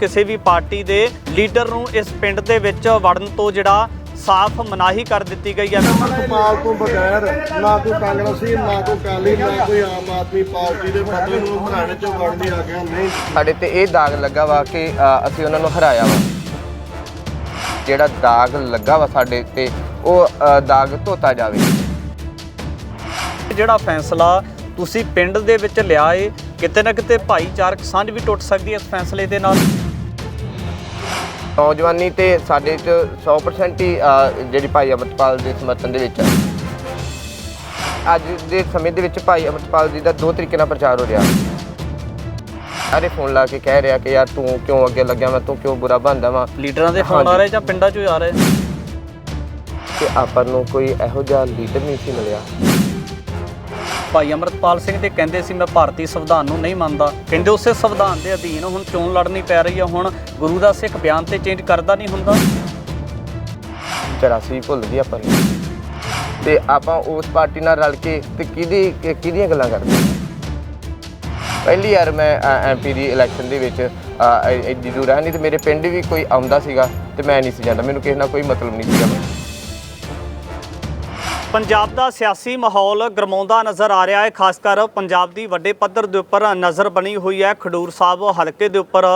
ਕਿਸੇ ਵੀ ਪਾਰਟੀ ਦੇ ਲੀਡਰ ਨੂੰ ਇਸ ਪਿੰਡ ਦੇ ਵਿੱਚ ਵੜਨ ਤੋਂ ਜਿਹੜਾ ਸਾਫ਼ ਮਨਾਹੀ ਕਰ ਦਿੱਤੀ ਗਈ ਹੈ। ਪਾਲ ਤੋਂ ਬਗੈਰ ਨਾ ਕੋਈ ਕਾਂਗਰਸੀ ਨਾ ਕੋਈ ਕਾਲੀ ਨਾ ਕੋਈ ਆਮ ਆਦਮੀ ਪਾਰਟੀ ਦੇ ਬੰਦੇ ਨੂੰ ਹਰਿਆਣੇ ਚੋਂ ਵੜਨ ਦੀ ਆਗਿਆ ਨਹੀਂ। ਸਾਡੇ ਤੇ ਇਹ ਦਾਗ ਲੱਗਾ ਵਾ ਕਿ ਅ, ਅਸੀਂ ਉਹਨਾਂ ਨੂੰ ਹਰਾਇਆ ਵਾ। ਜਿਹੜਾ ਦਾਗ ਲੱਗਾ ਵਾ ਸਾਡੇ ਤੇ ਉਹ ਅ, ਦਾਗ ਧੋਤਾ ਜਾਵੇ। ਜਿਹੜਾ ਫੈਸਲਾ ਤੁਸੀਂ ਪਿੰਡ ਦੇ ਵਿੱਚ ਲਿਆ ਏ ਕਿਤੇ ਨਾ ਕਿਤੇ ਭਾਈਚਾਰਕ ਸਾਂਝ ਵੀ ਟੁੱਟ ਸਕਦੀ ਹੈ ਇਸ ਫੈਸਲੇ ਦੇ ਨਾਲ। ਨੌਜਵਾਨੀ ਤੇ ਸਾਡੇ ਚ 100% ਹੀ ਅ, ਜਿਹੜੀ ਭਾਈ ਅਮਰਪਾਲ ਦੇ ਸਮਰਥਨ ਦੇ ਵਿੱਚ। ਅੱਜ ਦੇ ਸਮੇਂ ਦੇ ਵਿੱਚ ਭਾਈ ਅਮਰਪਾਲ ਜੀ ਦਾ ਦੋ ਤਰੀਕੇ ਨਾਲ ਪ੍ਰਚਾਰ ਹੋ ਰਿਹਾ ਸਾਰੇ ਫੋਨ ਲਾ ਕੇ ਕਹਿ ਰਿਹਾ ਕਿ ਯਾਰ ਤੂੰ ਕਿਉਂ ਅੱਗੇ ਲੱਗਿਆ ਮੈਂ ਤੂੰ ਕਿਉਂ ਬੁਰਾ ਬਣਦਾ ਵਾ ਲੀਡਰਾਂ ਦੇ ਫੋਨ ਆ ਹਾਂਜੀ। ਰਹੇ ਜਾਂ ਪਿੰਡਾਂ 'ਚੋਂ ਹੀ ਆ ਰਹੇ ਕਿ ਆਪਾਂ ਨੂੰ ਕੋਈ ਇਹੋ ਜਿਹਾ ਲੀਡਰ ਨਹੀਂ ਸੀ ਮਿਲਿਆ ਭਾਈ ਅਮਰਤਪਾਲ ਸਿੰਘ ਤੇ ਕਹਿੰਦੇ ਸੀ ਮੈਂ ਭਾਰਤੀ ਸੰਵਿਧਾਨ ਨੂੰ ਨਹੀਂ ਮੰਨਦਾ। ਕਹਿੰਦੇ ਉਸੇ ਸੰਵਿਧਾਨ ਦੇ ਅਧੀਨ ਹੁਣ ਚੋਣ ਲੜਨੀ ਪੈ ਰਹੀ ਆ? ਹੁਣ ਗੁਰੂ ਦਾ ਸਿੱਖ ਬਿਆਨ ਤੇ ਚੇਂਜ ਕਰਦਾ ਨਹੀਂ ਹੁੰਦਾ? 84 ਭੁੱਲ ਗਈ ਆਪਾਂ ਤੇ ਆਪਾਂ ਉਸ ਪਾਰਟੀ ਨਾਲ ਰਲ ਕੇ ਤੇ ਕਿਹਦੀ ਕਿਹਦੀਆਂ ਗੱਲਾਂ ਕਰਦੇ ਪਹਿਲੀ ਵਾਰ ਮੈਂ ਐਮਪੀ ਦੀ ਇਲੈਕਸ਼ਨ ਦੇ ਵਿੱਚ ਅ, ਐ- ਐਡੀ ਦੂਰ ਰਹਿ ਨਹੀਂ ਤੇ ਮੇਰੇ ਪਿੰਡ ਵੀ ਕੋਈ ਆਉਂਦਾ ਸੀਗਾ ਤੇ ਮੈਂ ਨਹੀਂ ਸੀ ਜਾਂਦਾ। ਮੈਨੂੰ ਕਿਸੇ ਨਾਲ ਕੋਈ ਮਤਲਬ ਨਹੀਂ ਸੀਗਾ। ਪੰਜਾਬ ਦਾ ਸਿਆਸੀ ਮਾਹੌਲ ਗਰਮਾਉਂਦਾ ਨਜ਼ਰ ਆ ਰਿਹਾ ਹੈ, ਖਾਸ ਕਰ ਪੰਜਾਬ ਦੀ ਵੱਡੇ ਪੱਧਰ ਦੇ ਉੱਪਰ ਨਜ਼ਰ ਬਣੀ ਹੋਈ ਹੈ ਖਡੂਰ ਸਾਹਿਬ ਹਲਕੇ ਦੇ ਉੱਪਰ,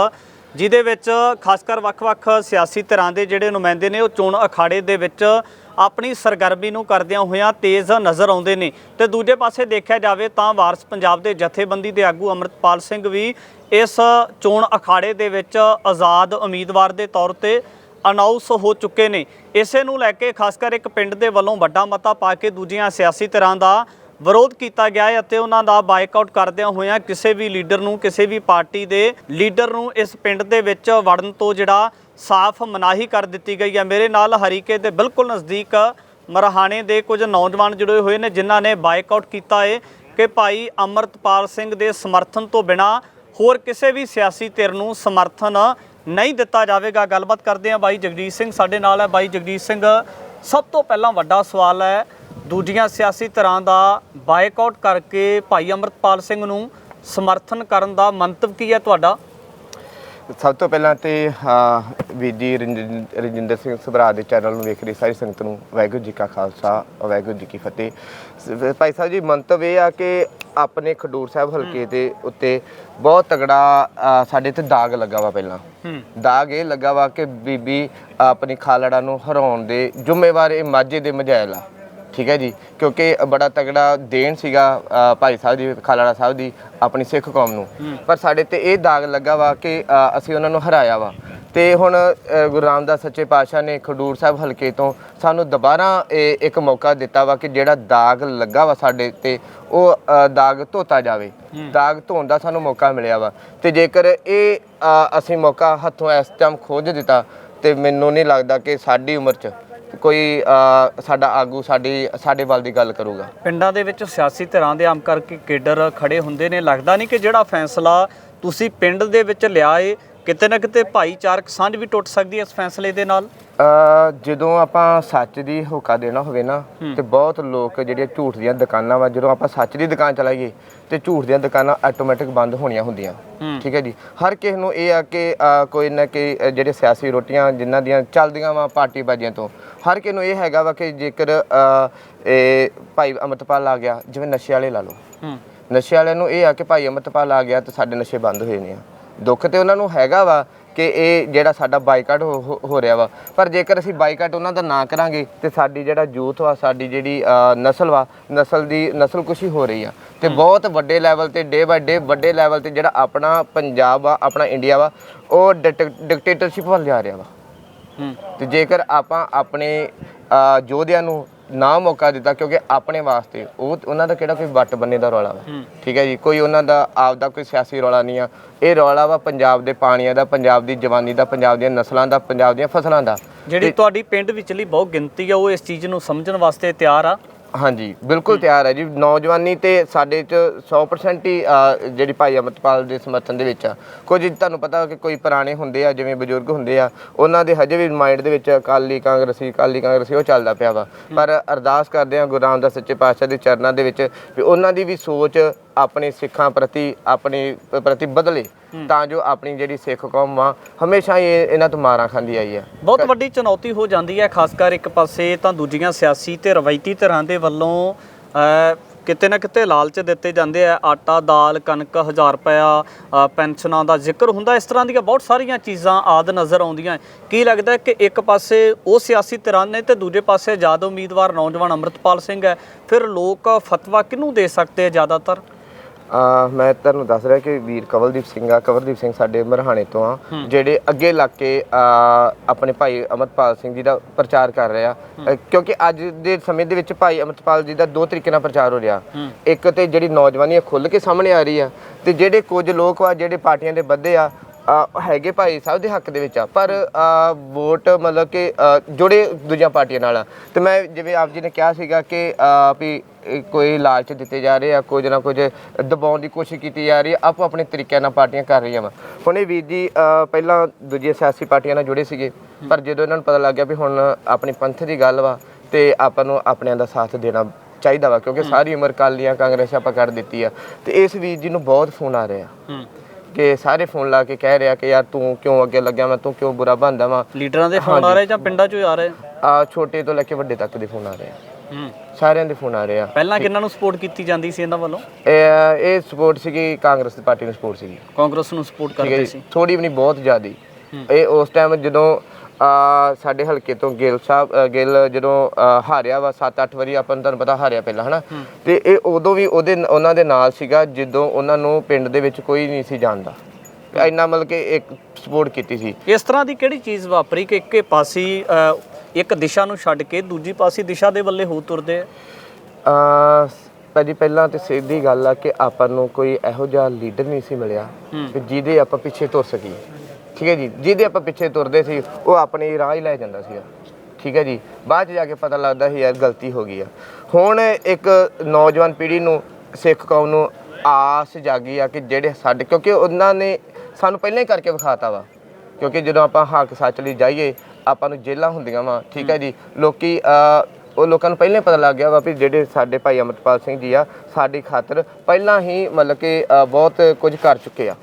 ਜਿਹਦੇ ਵਿੱਚ ਖਾਸ ਕਰ ਵੱਖ-ਵੱਖ ਸਿਆਸੀ ਧਿਰਾਂ ਦੇ ਜਿਹੜੇ ਨੁਮਾਇੰਦੇ ਨੇ, ਉਹ ਚੋਣ ਅਖਾੜੇ ਦੇ ਵਿੱਚ ਆਪਣੀ ਸਰਗਰਮੀ ਨੂੰ ਕਰਦਿਆਂ ਹੋਇਆਂ ਤੇਜ਼ ਨਜ਼ਰ ਆਉਂਦੇ ਨੇ। ਤੇ ਦੂਜੇ ਪਾਸੇ ਦੇਖਿਆ ਜਾਵੇ ਤਾਂ ਵਾਰਸ ਪੰਜਾਬ ਦੇ ਜਥੇਬੰਦੀ ਦੇ ਆਗੂ ਅਮਰਤਪਾਲ ਸਿੰਘ ਵੀ ਇਸ ਚੋਣ ਅਖਾੜੇ ਦੇ ਵਿੱਚ ਆਜ਼ਾਦ ਉਮੀਦਵਾਰ ਦੇ ਤੌਰ ਤੇ ਅਨਾਉਂਸ ਹੋ ਚੁੱਕੇ ਨੇ। ਇਸੇ ਨੂੰ ਲੈ ਕੇ ਖਾਸ ਕਰ ਇੱਕ ਪਿੰਡ ਦੇ ਵੱਲੋਂ ਵੱਡਾ ਮਤਾ ਪਾ ਕੇ ਦੂਜੀਆਂ ਸਿਆਸੀ ਧਿਰਾਂ ਦਾ ਵਿਰੋਧ ਕੀਤਾ ਗਿਆ ਹੈ ਅਤੇ ਉਹਨਾਂ ਦਾ ਬਾਈਕਾਟ ਕਰਦਿਆਂ ਹੋਇਆਂ ਕਿਸੇ ਵੀ ਲੀਡਰ ਨੂੰ, ਕਿਸੇ ਵੀ ਪਾਰਟੀ ਦੇ ਲੀਡਰ ਨੂੰ ਇਸ ਪਿੰਡ ਦੇ ਵਿੱਚ ਵੜਨ ਤੋਂ ਜਿਹੜਾ ਸਾਫ਼ ਮਨਾਹੀ ਕਰ ਦਿੱਤੀ ਗਈ ਹੈ। ਮੇਰੇ ਨਾਲ ਹਰੀਕੇ ਦੇ ਬਿਲਕੁਲ ਨਜ਼ਦੀਕ ਮਰਹਾਣੇ ਦੇ ਕੁਝ ਨੌਜਵਾਨ ਜੁੜੇ ਹੋਏ ਨੇ, ਜਿਨ੍ਹਾਂ ਨੇ ਬਾਈਕਾਟ ਕੀਤਾ ਹੈ ਕਿ ਭਾਈ ਅਮਰਤਪਾਲ ਸਿੰਘ ਦੇ ਸਮਰਥਨ ਤੋਂ ਬਿਨਾ ਹੋਰ ਕਿਸੇ ਵੀ ਸਿਆਸੀ ਧਿਰ ਨੂੰ ਸਮਰਥਨ ਨਹੀਂ ਦਿੱਤਾ ਜਾਵੇਗਾ। ਗੱਲਬਾਤ ਕਰਦੇ ਹਾਂ ਬਾਈ ਜਗਜੀਤ ਸਿੰਘ ਸਾਡੇ ਨਾਲ ਹੈ। ਬਾਈ ਜਗਜੀਤ ਸਿੰਘ ਸਭ ਤੋਂ ਪਹਿਲਾਂ ਵੱਡਾ ਸਵਾਲ ਹੈ ਦੂਜੀਆਂ ਸਿਆਸੀ ਧਿਰਾਂ ਦਾ ਬਾਈਕਾਟ ਕਰਕੇ ਭਾਈ ਅਮਰਤਪਾਲ ਸਿੰਘ ਨੂੰ ਸਮਰਥਨ ਕਰਨ ਦਾ ਮੰਤਵ ਕੀ ਹੈ ਤੁਹਾਡਾ? ਸਭ ਤੋਂ ਪਹਿਲਾਂ ਤੇ ਅ, ਵੀਰ ਜੀ ਰਜਿੰ- ਰਜਿੰਦਰ ਸਿੰਘ ਸਭਰਾ ਦੇ ਚੈਨਲ ਨੂੰ ਵੇਖ ਰਹੀ ਸਾਰੀ ਸੰਗਤ ਨੂੰ ਵਾਹਿਗੁਰੂ ਜੀ ਕਾ ਖਾਲਸਾ ਵਾਹਿਗੁਰੂ ਜੀ ਕੀ ਫਤਿਹ। ਭਾਈ ਸਾਹਿਬ ਜੀ ਮੰਤਵ ਇਹ ਆ ਕਿ ਆਪਣੇ ਖਡੂਰ ਸਾਹਿਬ ਹਲਕੇ ਦੇ ਉੱਤੇ ਬਹੁਤ ਤਗੜਾ ਸਾਡੇ ਤੇ ਦਾਗ ਲੱਗਾ ਵਾ ਪਹਿਲਾਂ। ਦਾਗ ਇਹ ਲੱਗਾ ਵਾ ਕਿ ਬੀਬੀ ਆਪਣੀ ਖਾਲੜਾ ਨੂੰ ਹਰਾਉਣ ਦੇ ਜ਼ਿੰਮੇਵਾਰ ਇਹ ਮਾਝੇ ਦੇ ਮਝੈਲ ਆ। ਠੀਕ ਹੈ ਜੀ? ਕਿਉਂਕਿ ਬੜਾ ਤਗੜਾ ਦੇਣ ਸੀਗਾ ਭਾਈ ਸਾਹਿਬ ਜੀ ਖਾਲੜਾ ਸਾਹਿਬ ਦੀ ਆਪਣੀ ਸਿੱਖ ਕੌਮ ਨੂੰ। ਪਰ ਸਾਡੇ ਤੇ ਇਹ ਦਾਗ ਲੱਗਾ ਵਾ ਕਿ ਅਸੀਂ ਉਹਨਾਂ ਨੂੰ ਹਰਾਇਆ ਵਾ। ਤੇ ਹੁਣ ਗੁਰੂ ਰਾਮਦਾਸ ਸੱਚੇ ਪਾਤਸ਼ਾਹ ਨੇ ਖਡੂਰ ਸਾਹਿਬ ਹਲਕੇ ਤੋਂ ਸਾਨੂੰ ਦੁਬਾਰਾ ਇੱਕ ਮੌਕਾ ਦਿੱਤਾ ਵਾ ਕਿ ਜਿਹੜਾ ਦਾਗ ਲੱਗਾ ਵਾ ਸਾਡੇ ਤੇ ਉਹ ਦਾਗ ਧੋਤਾ ਜਾਵੇ। ਦਾਗ ਧੋਣ ਦਾ ਸਾਨੂੰ ਮੌਕਾ ਮਿਲਿਆ ਵਾ। ਤੇ ਜੇਕਰ ਇਹ ਅਸੀਂ ਮੌਕਾ ਹੱਥੋਂ ਇਸ ਟਾਈਮ ਖੋਜ ਦਿੱਤਾ ਤੇ ਮੈਨੂੰ ਨਹੀਂ ਲੱਗਦਾ ਕਿ ਸਾਡੀ ਉਮਰ 'ਚ ਕੋਈ ਸਾਡਾ ਆਗੂ ਸਾਡੀ ਸਾਡੇ ਵੱਲ ਦੀ ਗੱਲ ਕਰੂਗਾ। ਪਿੰਡਾਂ ਦੇ ਵਿੱਚ ਸਿਆਸੀ ਧਿਰਾਂ ਦੇ ਆਮ ਕਰਕੇ ਕੇਡਰ ਖੜੇ ਹੁੰਦੇ ਨੇ। ਲੱਗਦਾ ਨਹੀਂ ਕਿ ਜਿਹੜਾ ਫੈਸਲਾ ਤੁਸੀਂ ਪਿੰਡ ਦੇ ਵਿੱਚ ਲਿਆ ਏ ਕਿਤੇ ਨਾ ਕਿਤੇ ਭਾਈਚਾਰਕ ਸਾਂਝ ਵੀ ਟੁੱਟ ਸਕਦੀ ਹੈ ਇਸ ਫੈਸਲੇ ਦੇ ਨਾਲ? ਜਦੋਂ ਆਪਾਂ ਸੱਚ ਦੀ ਹੋਕਾ ਦੇਣਾ ਹੋਵੇ ਨਾ ਤੇ ਬਹੁਤ ਲੋਕ ਜਿਹੜੀਆਂ ਝੂਠ ਦੀਆਂ ਦੁਕਾਨਾਂ ਵਾ ਜਦੋਂ ਆਪਾਂ ਸੱਚ ਦੀ ਦੁਕਾਨ ਚਲਾਈਏ ਤੇ ਝੂਠ ਦੀਆਂ ਦੁਕਾਨਾਂ ਆਟੋਮੈਟਿਕ ਬੰਦ ਹੋਣੀਆਂ ਹੁੰਦੀਆਂ। ਠੀਕ ਹੈ ਜੀ? ਹਰ ਕਿਸੇ ਨੂੰ ਇਹ ਆ ਕਿ ਕੋਈ ਨਾ ਅ, ਜਿਹੜੇ ਸਿਆਸੀ ਰੋਟੀਆਂ ਜਿਨ੍ਹਾਂ ਦੀਆਂ ਚੱਲਦੀਆਂ ਵਾ ਪਾਰਟੀ ਬਾਜੀਆਂ ਤੋਂ ਹਰ ਕਿਸੇ ਨੂੰ ਇਹ ਹੈਗਾ ਵਾ ਕਿ ਜੇਕਰ ਇਹ ਭਾਈ ਅਮਰਤਪਾਲ ਆ ਗਿਆ ਜਿਵੇਂ ਨਸ਼ੇ ਵਾਲੇ ਲਾ ਲਓ। ਹੂੰ। ਨਸ਼ੇ ਵਾਲਿਆਂ ਨੂੰ ਇਹ ਆ ਕਿ ਭਾਈ ਅਮਰਤਪਾਲ ਆ ਗਿਆ ਤੇ ਸਾਡੇ ਨਸ਼ੇ ਬੰਦ ਹੋਏ ਨੇ ਆ। ਦੁੱਖ ਤੇ ਉਹਨਾਂ ਨੂੰ ਹੈਗਾ ਵਾ ਕਿ ਇਹ ਜਿਹੜਾ ਸਾਡਾ ਬਾਈਕਾਟ ਹੋ- ਰਿਹਾ ਵਾ। ਪਰ ਜੇਕਰ ਅਸੀਂ ਬਾਈਕਾਟ ਉਹਨਾਂ ਦਾ ਨਾ ਕਰਾਂਗੇ ਤੇ ਸਾਡੀ ਜਿਹੜਾ ਯੂਥ ਵਾ ਸਾਡੀ ਜਿਹੜੀ ਨਸਲ ਵਾ ਨਸਲ ਦੀ ਨਸਲ ਕੁਸ਼ੀ ਹੋ ਰਹੀ ਆ। ਤੇ ਬਹੁਤ ਵੱਡੇ ਲੈਵਲ ਤੇ ਡੇ ਬਾਈ ਡੇ ਵੱਡੇ ਲੈਵਲ ਤੇ ਜਿਹੜਾ ਆਪਣਾ ਪੰਜਾਬ ਆ ਆਪਣਾ ਇੰਡੀਆ ਵਾ ਉਹ ਡਿਕਟੇਟਰਸ਼ਿਪ ਵੱਲ ਜਾ ਰਿਹਾ ਵਾ। ਹੂੰ। ਤੇ ਜੇਕਰ ਆਪਾਂ ਆਪਣੇ ਯੋਧਿਆਂ ਨੂੰ ਨਾ ਮੌਕਾ ਦਿੱਤਾ ਕਿਉਂਕਿ ਆਪਣੇ ਵਾਸਤੇ ਉਹ ਉਹਨਾਂ ਦਾ ਕਿਹੜਾ ਕੋਈ ਵੱਟ ਬੰਨੇ ਦਾ ਰੌਲਾ ਵਾ। ਠੀਕ ਹੈ ਜੀ ਕੋਈ ਉਹਨਾਂ ਦਾ ਆਪਦਾ ਕੋਈ ਸਿਆਸੀ ਰੌਲਾ ਨਹੀਂ ਆ। ਇਹ ਰੌਲਾ ਵਾ ਪੰਜਾਬ ਦੇ ਪਾਣੀਆਂ ਦਾ ਪੰਜਾਬ ਦੀ ਜਵਾਨੀ ਦਾ ਪੰਜਾਬ ਦੀਆਂ ਨਸਲਾਂ ਦਾ ਪੰਜਾਬ ਦੀਆਂ ਫਸਲਾਂ ਦਾ। ਜਿਹੜੀ ਤੁਹਾਡੀ ਪਿੰਡ ਵਿਚਲੀ ਬਹੁਤ ਗਿਣਤੀ ਆ ਉਹ ਇਸ ਚੀਜ਼ ਨੂੰ ਸਮਝਣ ਵਾਸਤੇ ਤਿਆਰ ਆ। ਹਾਂਜੀ ਬਿਲਕੁਲ ਤਿਆਰ ਹੈ ਜੀ। ਨੌਜਵਾਨੀ ਤੇ ਸਾਡੇ ਚ 100% ਹੀ ਅ, ਜਿਹੜੀ ਭਾਈ ਅਮਰਪਾਲ ਦੇ ਸਮਰਥਨ ਦੇ ਵਿੱਚ ਆ। ਕੁਝ ਤੁਹਾਨੂੰ ਪਤਾ ਕਿ ਕੋਈ ਪੁਰਾਣੇ ਹੁੰਦੇ ਆ ਜਿਵੇਂ ਬਜ਼ੁਰਗ ਹੁੰਦੇ ਆ ਉਹਨਾਂ ਦੇ ਹਜੇ ਵੀ ਮਾਈਂਡ ਦੇ ਵਿੱਚ ਅਕਾਲੀ ਕਾਂਗਰਸੀ ਅਕਾਲੀ ਕਾਂਗਰਸੀ ਉਹ ਚੱਲਦਾ ਪਿਆ ਵਾ। ਪਰ ਅਰਦਾਸ ਕਰਦੇ ਆ ਗੁਰੂ ਰਾਮਦਾਸ ਸੱਚੇ ਪਾਤਸ਼ਾਹ ਦੇ ਚਰਨਾਂ ਦੇ ਵਿੱਚ ਵੀ ਉਹਨਾਂ ਦੀ ਵੀ ਸੋਚ ਆਪਣੇ ਸਿੱਖਾਂ ਪ੍ਰਤੀ ਆਪਣੇ ਪ੍ਰਤੀ ਬਦਲੇ ਤਾਂ ਜੋ ਆਪਣੀ ਜਿਹੜੀ ਸਿੱਖ ਕੌਮ ਆ ਹਮੇਸ਼ਾ ਹੀ ਇਹ- ਇਹਨਾਂ ਤੋਂ ਮਾਰਾਂ ਖਾਂਦੀ ਆਈ ਆ। ਬਹੁਤ ਵੱਡੀ ਚੁਣੌਤੀ ਹੋ ਜਾਂਦੀ ਹੈ ਖਾਸ ਕਰ ਇੱਕ ਪਾਸੇ ਤਾਂ ਦੂਜੀਆਂ ਸਿਆਸੀ ਤੇ ਰਵਾਇਤੀ ਧਿਰਾਂ ਦੇ ਵੱਲੋਂ ਕਿਤੇ ਨਾ ਕਿਤੇ ਲਾਲਚ ਦਿੱਤੇ ਜਾਂਦੇ ਆ ਆਟਾ ਦਾਲ ਕਣਕ 1000 ਰੁਪਇਆ ਪੈਨਸ਼ਨਾਂ ਦਾ ਜ਼ਿਕਰ ਹੁੰਦਾ ਇਸ ਤਰ੍ਹਾਂ ਦੀਆਂ ਬਹੁਤ ਸਾਰੀਆਂ ਚੀਜ਼ਾਂ ਆਦ ਨਜ਼ਰ ਆਉਂਦੀਆਂ। ਕੀ ਲੱਗਦਾ ਕਿ ਇੱਕ ਪਾਸੇ ਉਹ ਸਿਆਸੀ ਧਿਰਾਂ ਨੇ ਤੇ ਦੂਜੇ ਪਾਸੇ ਆਜ਼ਾਦ ਉਮੀਦਵਾਰ ਨੌਜਵਾਨ ਅੰਮ੍ਰਿਤਪਾਲ ਸਿੰਘ ਹੈ ਫਿਰ ਲੋਕ ਫਤਵਾ ਕਿਹਨੂੰ ਦੇ ਸਕਦੇ ਆ ਜ਼ਿਆਦਾਤਰ? ਆ ਮੈਂ ਤੁਹਾਨੂੰ ਦੱਸ ਰਿਹਾ ਕਿ ਵੀਰ ਕਵਲਦੀਪ ਸਿੰਘ ਆ। ਕਵਲਦੀਪ ਸਿੰਘ ਸਾਡੇ ਮਰਹਾਣੇ ਤੋਂ ਆ ਜਿਹੜੇ ਅੱਗੇ ਲੱਗ ਕੇ ਆ, ਆਪਣੇ ਭਾਈ ਅਮਰਪਾਲ ਸਿੰਘ ਜੀ ਦਾ ਪ੍ਰਚਾਰ ਕਰ ਰਿਹਾ ਅ, ਕਿਉਂਕਿ ਅੱਜ ਦੇ ਸਮੇਂ ਦੇ ਵਿੱਚ ਭਾਈ ਅਮਰਪਾਲ ਜੀ ਦਾ ਦੋ ਤਰੀਕੇ ਨਾਲ ਪ੍ਰਚਾਰ ਹੋ ਰਿਹਾ। ਇੱਕ ਤੇ ਜਿਹੜੀ ਨੌਜਵਾਨੀ ਆ ਖੁੱਲ ਕੇ ਸਾਹਮਣੇ ਆ ਰਹੀ ਆ ਤੇ ਜਿਹੜੇ ਕੁਝ ਲੋਕ ਆ ਜਿਹੜੇ ਪਾਰਟੀਆਂ ਦੇ ਬੱਧੇ ਆ ਆ, ਹੈਗੇ ਭਾਈ ਸਾਹਿਬ ਦੇ ਹੱਕ ਦੇ ਵਿੱਚ ਆ ਪਰ ਆ, ਵੋਟ ਮਤਲਬ ਕਿ ਆ, ਜੁੜੇ ਦੂਜੀਆਂ ਪਾਰਟੀਆਂ ਨਾਲ ਆ। ਤੇ ਮੈਂ ਜਿਵੇਂ ਆਪ ਜੀ ਨੇ ਕਿਹਾ ਸੀਗਾ ਕਿ ਆ, ਵੀ ਇਹ ਕੋਈ ਲਾਲਚ ਦਿੱਤੇ ਜਾ ਰਹੇ ਆ ਕੁਝ ਨਾ ਕੁਝ ਦਬਾਉਣ ਦੀ ਕੋਸ਼ਿਸ਼ ਕੀਤੀ ਜਾ ਰਹੀ ਹੈ ਆਪੋ ਆਪਣੇ ਤਰੀਕਿਆਂ ਨਾਲ ਪਾਰਟੀਆਂ ਕਰ ਰਹੀਆਂ ਵਾ। ਹੁਣ ਇਹ ਵੀਰ ਜੀ ਪਹਿਲਾਂ ਦੂਜੀਆਂ ਸਿਆਸੀ ਪਾਰਟੀਆਂ ਨਾਲ ਜੁੜੇ ਸੀਗੇ ਪਰ ਜਦੋਂ ਇਹਨਾਂ ਨੂੰ ਪਤਾ ਲੱਗ ਗਿਆ ਵੀ ਹੁਣ ਆਪਣੀ ਪੰਥ ਦੀ ਗੱਲ ਵਾ ਤੇ ਆਪਾਂ ਨੂੰ ਆਪਣਿਆਂ ਦਾ ਸਾਥ ਦੇਣਾ ਚਾਹੀਦਾ ਵਾ ਕਿਉਂਕਿ ਸਾਰੀ ਉਮਰ ਕਾਲੀਆਂ ਕਾਂਗਰਸ ਆਪਾਂ ਕਰ ਦਿੱਤੀ ਆ। ਤੇ ਇਸ ਵੀਰ ਜੀ ਨੂੰ ਬਹੁਤ ਫੋਨ ਆ ਰਹੇ। ਆ ਹੂੰ। ਕਿ ਸਾਰੇ ਫੋਨ ਲਾ ਕੇ ਕਹਿ ਰਿਹਾ ਕਿ ਯਾਰ ਤੂੰ ਕਿਉਂ ਅੱਗੇ ਲੱਗਿਆ? ਮੈਂ ਤੂੰ ਕਿਉਂ ਬੁਰਾ ਬਣਦਾ ਵਾ? ਲੀਡਰਾਂ ਦੇ ਫੋਨ ਆ ਰਹੇ ਜਾਂ ਪਿੰਡਾਂ 'ਚੋਂ ਹੀ ਆ ਰਹੇ? ਆ ਛੋਟੇ ਤੋਂ ਲੈ ਕੇ ਵੱਡੇ ਤੱਕ ਦੇ ਫੋਨ ਆ ਰਹੇ ਆ। ਹੂੰ। ਸਾਰਿਆਂ ਦੇ ਫੋਨ ਆ ਰਹੇ ਆ। ਪਹਿਲਾਂ ਕਿਹਨਾਂ ਨੂੰ ਸਪੋਰਟ ਕੀਤੀ ਜਾਂਦੀ ਸੀ ਇਹਨਾਂ ਵੱਲੋਂ? ਇਹ ਇਹ ਸਪੋਰਟ ਸੀਗੀ ਕਾਂਗਰਸ ਦੀ ਪਾਰਟੀ ਨੂੰ ਸਪੋਰਟ ਸੀਗੀ। ਕਾਂਗਰਸ ਨੂੰ ਸਪੋਰਟ ਠੀਕ ਹੈ ਕਰਦੇ ਜੀ। ਸੀ। ਥੋੜੀ ਵੀ ਨਹੀਂ ਬਹੁਤ ਜ਼ਿਆਦੀ। ਇਹ ਉਸ ਟਾਈਮ ਜਦੋਂ ਸਾਡੇ ਹਲਕੇ ਤੋਂ ਗਿੱਲ ਸਾਹਿਬ ਗਿੱਲ ਜਦੋਂ ਹਾਰਿਆ ਵਾ 7-8 ਵਾਰੀ ਆਪਾਂ ਨੂੰ ਤੁਹਾਨੂੰ ਪਤਾ ਹਾਰਿਆ ਪਹਿਲਾਂ ਹਨਾ? ਤੇ ਇਹ ਉਦੋਂ ਵੀ ਉਹਦੇ ਉਹਨਾਂ ਦੇ ਨਾਲ ਸੀਗਾ ਜਦੋਂ ਉਹਨਾਂ ਨੂੰ ਪਿੰਡ ਦੇ ਵਿੱਚ ਕੋਈ ਨਹੀਂ ਸੀ ਜਾਣਦਾ। ਇੰਨਾ ਮਤਲਬ ਕਿ ਇੱਕ ਸਪੋਰਟ ਕੀਤੀ ਸੀ। ਇਸ ਤਰ੍ਹਾਂ ਦੀ ਕਿਹੜੀ ਚੀਜ਼ ਵਾਪਰੀ ਕਿ ਇੱਕੇ ਪਾਸੀ ਇੱਕ ਦਿਸ਼ਾ ਨੂੰ ਛੱਡ ਕੇ ਦੂਜੀ ਪਾਸੀ ਦਿਸ਼ਾ ਦੇ ਵੱਲੇ ਹੋ ਤੁਰਦੇ ਆ? ਭਾਜੀ ਪਹਿਲਾਂ ਤੇ ਸਿੱਧੀ ਗੱਲ ਆ ਕਿ ਆਪਾਂ ਨੂੰ ਕੋਈ ਇਹੋ ਜਿਹਾ ਲੀਡਰ ਨਹੀਂ ਸੀ ਮਿਲਿਆ ਜਿਹਦੇ ਆਪਾਂ ਪਿੱਛੇ ਤੁਰ ਸਕੀਏ। ਠੀਕ ਹੈ ਜੀ, ਜਿਹਦੇ ਆਪਾਂ ਪਿੱਛੇ ਤੁਰਦੇ ਸੀ, ਉਹ ਆਪਣੇ ਰਾਹ ਹੀ ਲੈ ਜਾਂਦਾ ਸੀਗਾ। ਠੀਕ ਹੈ ਜੀ, ਬਾਅਦ ਚ ਜਾ ਕੇ ਪਤਾ ਲੱਗਦਾ ਸੀ ਯਾਰ ਗਲਤੀ ਹੋ ਗਈ ਆ। ਹੁਣ ਇੱਕ ਨੌਜਵਾਨ ਪੀੜ੍ਹੀ ਨੂੰ, ਸਿੱਖ ਕੌਮ ਨੂੰ ਆਸ ਜਾਗੀ ਆ ਕਿ ਜਿਹੜੇ ਸਾਡੇ, ਕਿਉਂਕਿ ਉਹਨਾਂ ਨੇ ਸਾਨੂੰ ਪਹਿਲਾਂ ਹੀ ਕਰਕੇ ਵਿਖਾਤਾ ਵਾ। ਕਿਉਂਕਿ ਜਦੋਂ ਆਪਾਂ ਹੱਕ ਸੱਚ ਲਈ ਜਾਈਏ, ਆਪਾਂ ਨੂੰ ਜੇਲਾਂ ਹੁੰਦੀਆਂ ਵਾ। ਠੀਕ ਹੈ ਜੀ, ਲੋਕੀ ਉਹ ਲੋਕਾਂ ਨੂੰ ਪਹਿਲਾਂ ਹੀ ਪਤਾ ਲੱਗ ਗਿਆ ਵਾ ਵੀ ਜਿਹੜੇ ਸਾਡੇ ਭਾਈ ਅਮਰਪਾਲ ਸਿੰਘ ਜੀ ਆ, ਸਾਡੀ ਖਾਤਰ ਪਹਿਲਾਂ ਹੀ ਮਤਲਬ ਕਿ ਬਹੁਤ ਕੁਝ ਕਰ ਚੁੱਕੇ ਆ।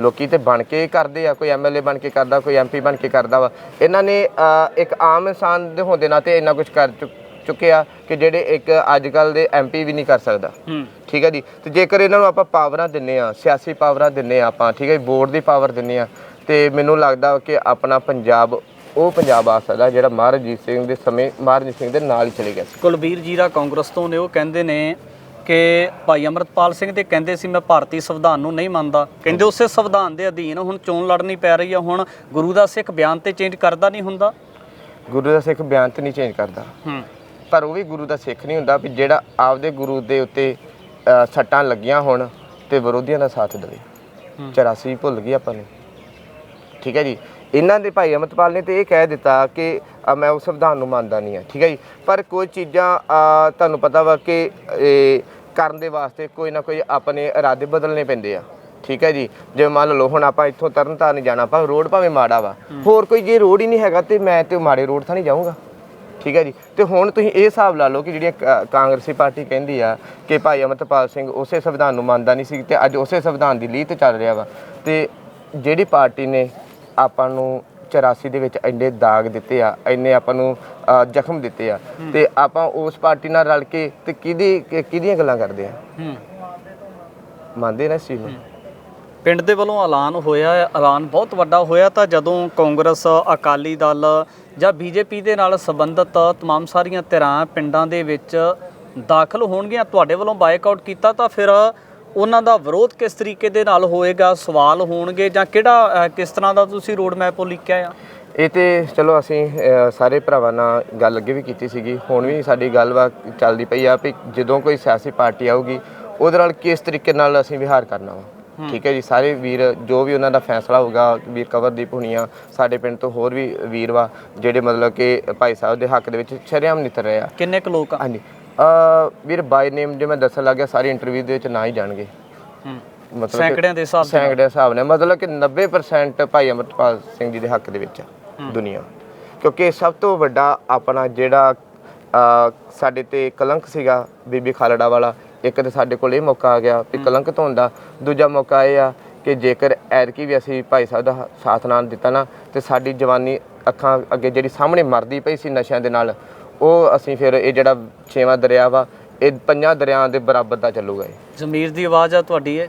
ਲੋਕੀ ਤੇ ਬਣ ਕੇ ਕਰਦੇ ਆ ਕੋਈ ਐਮਐਲਏ ਬਣ ਕੇ ਕਰਦਾ ਕੋਈ ਐਮਪੀ ਬਣ ਕੇ ਕਰਦਾ ਵਾ। ਇਹਨਾਂ ਨੇ ਇੱਕ ਆਮ ਇਨਸਾਨ ਦੇ ਹੋਣ ਦੇ ਨਾਤੇ ਇੰਨਾ ਕੁਝ ਕਰ ਚੁੱਕ- ਚੁੱਕੇ ਆ ਕਿ ਜਿਹੜੇ ਇੱਕ ਅੱਜ ਕੱਲ ਦੇ ਐਮਪੀ ਵੀ ਨਹੀਂ ਕਰ ਸਕਦਾ। ਠੀਕ ਹੈ ਜੀ? ਤੇ ਜੇਕਰ ਇਹਨਾਂ ਨੂੰ ਆਪਾਂ ਪਾਵਰਾਂ ਦਿੰਨੇ ਆ ਸਿਆਸੀ ਪਾਵਰਾਂ ਦਿੰਨੇ ਆ ਆਪਾਂ ਠੀਕ ਹੈ ਜੀ? ਵੋਟ ਦੀ ਪਾਵਰ ਦਿੰਨੇ ਆ ਤੇ ਮੈਨੂੰ ਲੱਗਦਾ ਕਿ ਆਪਣਾ ਪੰਜਾਬ ਉਹ ਪੰਜਾਬ ਆ ਸਕਦਾ ਜਿਹੜਾ ਮਹਾਰਾਜੀਤ ਸਿੰਘ ਦੇ ਸਮੇਂ ਮਹਾਰਾਜੀਤ ਸਿੰਘ ਦੇ ਨਾਲ ਹੀ ਚਲੇ ਗਿਆ ਸੀ। ਕੁਲਬੀਰ ਜੀਰਾ ਕਾਂਗਰਸ ਤੋਂ ਨੇ ਉਹ ਕਹਿੰਦੇ ਨੇ ਕਿ ਭਾਈ ਅਮਰਤਪਾਲ ਸਿੰਘ ਤੇ ਕਹਿੰਦੇ ਸੀ ਮੈਂ ਭਾਰਤੀ ਸੰਵਿਧਾਨ ਨੂੰ ਨਹੀਂ ਮੰਨਦਾ। ਕਹਿੰਦੇ ਉਸੇ ਸੰਵਿਧਾਨ ਦੇ ਅਧੀਨ ਹੁਣ ਚੋਣ ਲੜਨੀ ਪੈ ਰਹੀ ਆ। ਹੁਣ ਗੁਰੂ ਦਾ ਸਿੱਖ ਬਿਆਨ ਤੇ ਚੇਂਜ ਕਰਦਾ ਨਹੀਂ ਹੁੰਦਾ? ਗੁਰੂ ਦਾ ਸਿੱਖ ਬਿਆਨ ਤੇ ਨਹੀਂ ਚੇਂਜ ਕਰਦਾ। ਹੂੰ। ਪਰ ਉਹ ਵੀ ਗੁਰੂ ਦਾ ਸਿੱਖ ਨਹੀਂ ਹੁੰਦਾ ਵੀ ਜਿਹੜਾ ਆਪਦੇ ਗੁਰੂ ਦੇ ਉੱਤੇ ਸੱਟਾਂ ਲੱਗੀਆਂ ਹੋਣ ਤੇ ਵਿਰੋਧੀਆਂ ਦਾ ਸਾਥ ਦੇਵੇ। 84 ਭੁੱਲ ਗਈ ਆਪਾਂ ਨੂੰ। ਠੀਕ ਹੈ ਜੀ? ਇਹਨਾਂ ਦੇ ਭਾਈ ਅਮਰਪਾਲ ਨੇ ਤੇ ਇਹ ਕਹਿ ਦਿੱਤਾ ਕਿ ਮੈਂ ਉਸ ਸੰਵਿਧਾਨ ਨੂੰ ਮੰਨਦਾ ਨਹੀਂ ਆ ਠੀਕ ਹੈ ਜੀ? ਪਰ ਕੋਈ ਚੀਜ਼ਾਂ ਤੁਹਾਨੂੰ ਪਤਾ ਵਾ ਕਿ ਇਹ ਕਰਨ ਦੇ ਵਾਸਤੇ ਕੋਈ ਨਾ ਕੋਈ ਆਪਣੇ ਇਰਾਦੇ ਬਦਲਨੇ ਪੈਂਦੇ ਆ। ਠੀਕ ਹੈ ਜੀ? ਜਿਵੇਂ ਮੰਨ ਲਓ ਹੁਣ ਆਪਾਂ ਇੱਥੋਂ ਤਰਨਤਾਰਨ ਜਾਣਾ ਆਪਾਂ ਰੋਡ ਭਾਵੇਂ ਮਾੜਾ ਵਾ। ਹੋਰ ਕੋਈ ਜੇ ਰੋਡ ਹੀ ਨਹੀਂ ਹੈਗਾ ਤੇ ਮੈਂ ਤੇ ਮਾੜੇ ਰੋਡ ਤਾਂ ਨਹੀਂ ਜਾਊਂਗਾ। ਠੀਕ ਹੈ ਜੀ? ਤੇ ਹੁਣ ਤੁਸੀਂ ਇਹ ਹਿਸਾਬ ਲਾ ਲਓ ਕਿ ਜਿਹੜੀ ਕਾਂਗਰਸੀ ਪਾਰਟੀ ਕਹਿੰਦੀ ਆ ਕਿ ਭਾਈ ਅਮਰਤਪਾਲ ਸਿੰਘ ਉਸੇ ਸੰਵਿਧਾਨ ਨੂੰ ਮੰਨਦਾ ਨਹੀਂ ਸੀ ਤੇ ਅੱਜ ਉਸੇ ਸੰਵਿਧਾਨ ਦੀ ਲੀਹ ਤੇ ਚੱਲ ਰਿਹਾ ਵਾ। ਤੇ ਜਿਹੜੀ ਪਾਰਟੀ ਨੇ ਆਪਾਂ ਨੂੰ 84 ਦੇ ਵਿੱਚ ਇੰਨੇ ਦਾਗ ਦਿੱਤੇ ਆ ਇੰਨੇ ਆਪਾਂ ਨੂੰ ਅ, ਜ਼ਖਮ ਦਿੱਤੇ ਆ ਤੇ ਆਪਾਂ ਉਸ ਪਾਰਟੀ ਨਾਲ ਰਲ ਕੇ ਤੇ ਕਿਹਦੀ ਕਿ- ਕਿਹਦੀਆਂ ਗੱਲਾਂ ਕਰਦੇ ਆ ਹੂੰ ਮੰਨਦੇ ਨਾ ਇਸ ਚੀਜ਼ ਨੂੰ ਪਿੰਡ ਦੇ ਵੱਲੋਂ ਐਲਾਨ ਹੋਇਆ ਹੈ। ਐਲਾਨ ਬਹੁਤ ਵੱਡਾ ਹੋਇਆ ਤਾਂ ਜਦੋਂ ਕਾਂਗਰਸ ਅਕਾਲੀ ਦਲ ਜਾਂ ਬੀਜੇਪੀ ਦੇ ਨਾਲ ਸੰਬੰਧਿਤ तमाम ਸਾਰੀਆਂ ਧਿਰਾਂ ਪਿੰਡਾਂ ਦੇ ਵਿੱਚ ਦਾਖਲ ਹੋਣਗੀਆਂ ਤੁਹਾਡੇ ਵੱਲੋਂ ਬਾਈਕਾਟ ਕੀਤਾ ਤਾਂ ਫਿਰ ਉਹਨਾਂ ਦਾ ਵਿਰੋਧ ਕਿਸ ਤਰੀਕੇ ਦੇ ਨਾਲ ਹੋਏਗਾ? ਸਵਾਲ ਹੋਣਗੇ ਜਾਂ ਕਿਹੜਾ ਅ, ਕਿਸ ਤਰ੍ਹਾਂ ਦਾ ਤੁਸੀਂ ਰੋਡ ਮੈਪ ਲਿਖਿਆ ਆ? ਇਹ ਤੇ ਚਲੋ ਅਸੀਂ ਅ, ਸਾਰੇ ਭਰਾਵਾਂ ਨਾਲ ਗੱਲ ਅੱਗੇ ਵੀ ਕੀਤੀ ਸੀਗੀ। ਹੁਣ ਵੀ ਸਾਡੀ ਗੱਲਬਾਤ ਚੱਲਦੀ ਪਈ ਆ ਵੀ ਜਦੋਂ ਕੋਈ ਸਿਆਸੀ ਪਾਰਟੀ ਆਊਗੀ ਉਹਦੇ ਨਾਲ ਕਿਸ ਤਰੀਕੇ ਨਾਲ ਅਸੀਂ ਵਿਹਾਰ ਕਰਨਾ ਵਾ। ਠੀਕ ਹੈ ਜੀ ਸਾਰੇ ਵੀਰ ਜੋ ਵੀ ਉਹਨਾਂ ਦਾ ਫੈਸਲਾ ਹੋਊਗਾ ਵੀਰ ਕਵਰਦੀਪ ਹੁਣੀਆਂ ਸਾਡੇ ਪਿੰਡ ਤੋਂ ਹੋਰ ਵੀ ਵੀਰ ਵਾ ਜਿਹੜੇ ਮਤਲਬ ਕਿ ਭਾਈ ਸਾਹਿਬ ਦੇ ਹੱਕ ਦੇ ਵਿੱਚ ਸ਼ਰੇਆਮ ਨਿਤਰ ਰਹੇ ਆ। ਕਿੰਨੇ ਕੁ ਲੋਕ ਆ? ਹਾਂਜੀ ਵੀਰ ਬਾਈ ਨੇਮ ਜੇ ਮੈਂ ਦੱਸਣ ਲੱਗਿਆ ਸਾਰੀ ਇੰਟਰਵਿਊ ਦੇ ਵਿੱਚ ਨਾ ਹੀ ਜਾਣਗੇ। ਹੂੰ। ਮਤਲਬ ਕਿ- ਸੈਂਕੜਿਆਂ ਦੇ ਹਿਸਾਬ ਨਾਲ। ਸੈਂਕੜੇ ਦੇ ਹਿਸਾਬ ਨਾਲ। ਮਤਲਬ ਕਿ 90% ਭਾਈ ਅਮਰਪਾਲ ਸਿੰਘ ਜੀ ਦੇ ਹੱਕ ਦੇ ਵਿੱਚ ਆ ਦੁਨੀਆ। ਕਿਉਂਕਿ ਸਭ ਤੋਂ ਵੱਡਾ ਆਪਣਾ ਜਿਹੜਾ ਅ, ਸਾਡੇ ਤੇ ਕਲੰਕ ਸੀਗਾ ਬੀਬੀ ਖਾਲੜਾ ਵਾਲਾ। ਇੱਕ ਤਾਂ ਸਾਡੇ ਕੋਲ ਇਹ ਮੌਕਾ ਆ ਗਿਆ ਵੀ ਕਲੰਕ ਧੋਣ ਦਾ। ਦੂਜਾ ਮੌਕਾ ਇਹ ਆ ਕਿ ਜੇਕਰ ਐਰਕੀ ਵੀ ਅਸੀਂ ਭਾਈ ਸਾਹਿਬ ਦਾ ਸਾਥ ਨਾ ਦਿੱਤਾ ਨਾ ਤੇ ਸਾਡੀ ਜਵਾਨੀ ਅੱਖਾਂ ਅੱਗੇ ਜਿਹੜੀ ਸਾਹਮਣੇ ਮਰਦੀ ਪਈ ਸੀ ਨਸ਼ਿਆਂ ਦੇ ਨਾਲ ਉਹ ਅਸੀਂ ਫਿਰ ਇਹ ਜਿਹੜਾ ਛੇਵਾਂ ਦਰਿਆ ਵਾ ਇਹ ਪੰਜਾਂ ਦਰਿਆਵਾਂ ਦੇ ਬਰਾਬਰ ਦਾ ਚੱਲੂਗਾ ਇਹ। ਜ਼ਮੀਰ ਦੀ ਆਵਾਜ਼ ਆ ਤੁਹਾਡੀ ਇਹ?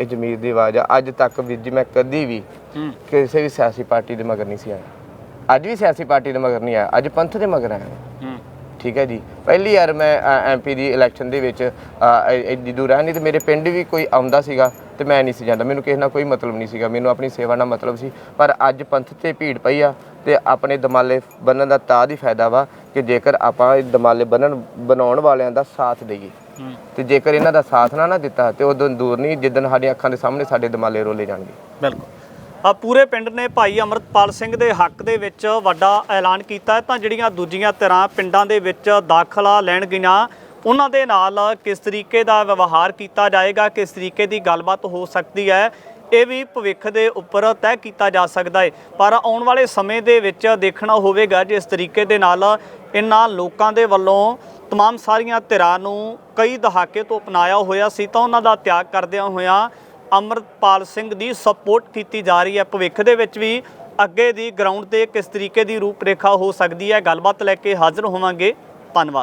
ਇਹ ਜ਼ਮੀਰ ਦੀ ਆਵਾਜ਼ ਆ। ਅੱਜ ਤੱਕ ਵੀ ਜੀ ਮੈਂ ਕਦੀ ਵੀ ਹੂੰ। ਕਿਸੇ ਵੀ ਸਿਆਸੀ ਪਾਰਟੀ ਦੇ ਮਗਰ ਨਹੀਂ ਸੀ ਆਇਆ। ਅੱਜ ਵੀ ਸਿਆਸੀ ਪਾਰਟੀ ਦੇ ਮਗਰ ਨਹੀਂ ਆਇਆ। ਅੱਜ ਪੰਥ ਦੇ ਮਗਰ ਆਇਆ। ਹੂੰ। ਠੀਕ ਹੈ ਜੀ। ਪਹਿਲੀ ਵਾਰ ਮੈਂ ਐਮਪੀ ਦੀ ਇਲੈਕਸ਼ਨ ਦੇ ਵਿੱਚ ਐਡੀ ਦੂਰ ਆਇਆ ਨਹੀਂ ਤੇ ਮੇਰੇ ਪਿੰਡ ਵੀ ਕੋਈ ਆਉਂਦਾ ਸੀਗਾ ਤੇ ਮੈਂ ਨਹੀਂ ਸੀ ਜਾਂਦਾ। ਮੈਨੂੰ ਕਿਸੇ ਨਾਲ ਕੋਈ ਮਤਲਬ ਨਹੀਂ ਸੀਗਾ। ਮੈਨੂੰ ਆਪਣੀ ਸੇਵਾ ਨਾਲ ਮਤਲਬ ਸੀ। ਪਰ ਅੱਜ ਪੰਥ ਤੇ ਭੀੜ ਪਈ ਆ। ਤੇ ਆਪਣੇ ਦਮਾਲੇ ਬੰਨਣ ਦਾ ਤਾਂ ਹੀ ਫਾਇਦਾ ਵਾ ਕਿ ਜੇਕਰ ਆਪਾਂ ਇਹ ਦਮਾਲੇ ਬੰਨਣ ਬਣਾਉਣ ਵਾਲਿਆਂ ਦਾ ਸਾਥ ਦੇਈਏ। ਤੇ ਜੇਕਰ ਇਹਨਾਂ ਦਾ ਸਾਥ ਨਾ ਨਾ ਦਿੱਤਾ ਤੇ ਉਦੋਂ ਦੂਰ ਨਹੀਂ ਜਿੱਦਣ ਸਾਡੀਆਂ ਅੱਖਾਂ ਦੇ ਸਾਹਮਣੇ ਸਾਡੇ ਦਮਾਲੇ ਰੋਲੇ ਜਾਣਗੇ। ਬਿਲਕੁਲ। ਆ ਪੂਰੇ ਪਿੰਡ ਨੇ ਭਾਈ ਅਮਰਤਪਾਲ ਸਿੰਘ ਦੇ ਹੱਕ ਦੇ ਵਿੱਚ ਵੱਡਾ ਐਲਾਨ ਕੀਤਾ ਤਾਂ ਜਿਹੜੀਆਂ ਦੂਜੀਆਂ ਤਰ੍ਹਾਂ ਪਿੰਡਾਂ ਦੇ ਵਿੱਚ ਦਾਖਲਾ ਲੈਣ ਗਈਆਂ ਉਹਨਾਂ ਦੇ ਨਾਲ ਕਿਸ ਤਰੀਕੇ ਦਾ ਵਿਵਹਾਰ ਕੀਤਾ ਜਾਏਗਾ ਕਿਸ ਤਰੀਕੇ ਦੀ ਗੱਲਬਾਤ ਹੋ ਸਕਦੀ ਹੈ ਇਹ ਵੀ ਭਵਿੱਖ ਦੇ ਉੱਪਰ ਤੈਅ ਕੀਤਾ ਜਾ ਸਕਦਾ ਹੈ ਪਰ ਆਉਣ ਵਾਲੇ ਸਮੇਂ ਦੇ ਵਿੱਚ ਦੇਖਣਾ ਹੋਵੇਗਾ ਜਿਸ ਤਰੀਕੇ ਦੇ ਨਾਲ ਇਹਨਾਂ ਲੋਕਾਂ ਦੇ ਵੱਲੋਂ तमाम ਸਾਰੀਆਂ ਧਿਰਾਂ ਨੂੰ ਕਈ ਦਹਾਕੇ ਤੋਂ ਅਪਣਾਇਆ ਹੋਇਆ ਸੀ ਤਾਂ ਉਹਨਾਂ ਦਾ ਤਿਆਗ ਕਰਦਿਆਂ ਹੋਇਆਂ ਅਮਰਤਪਾਲ ਸਿੰਘ ਦੀ ਸਪੋਰਟ ਕੀਤੀ ਜਾ ਰਹੀ ਹੈ ਭਵਿੱਖ ਦੇ ਵਿੱਚ ਵੀ ਅੱਗੇ ਦੀ ਗਰਾਊਂਡ ਤੇ ਕਿਸ ਤਰੀਕੇ ਦੀ ਰੂਪਰੇਖਾ ਹੋ ਸਕਦੀ ਹੈ ਗੱਲਬਾਤ ਲੈ ਕੇ ਹਾਜ਼ਰ ਹੋਵਾਂਗੇ ਧੰਨਵਾਦ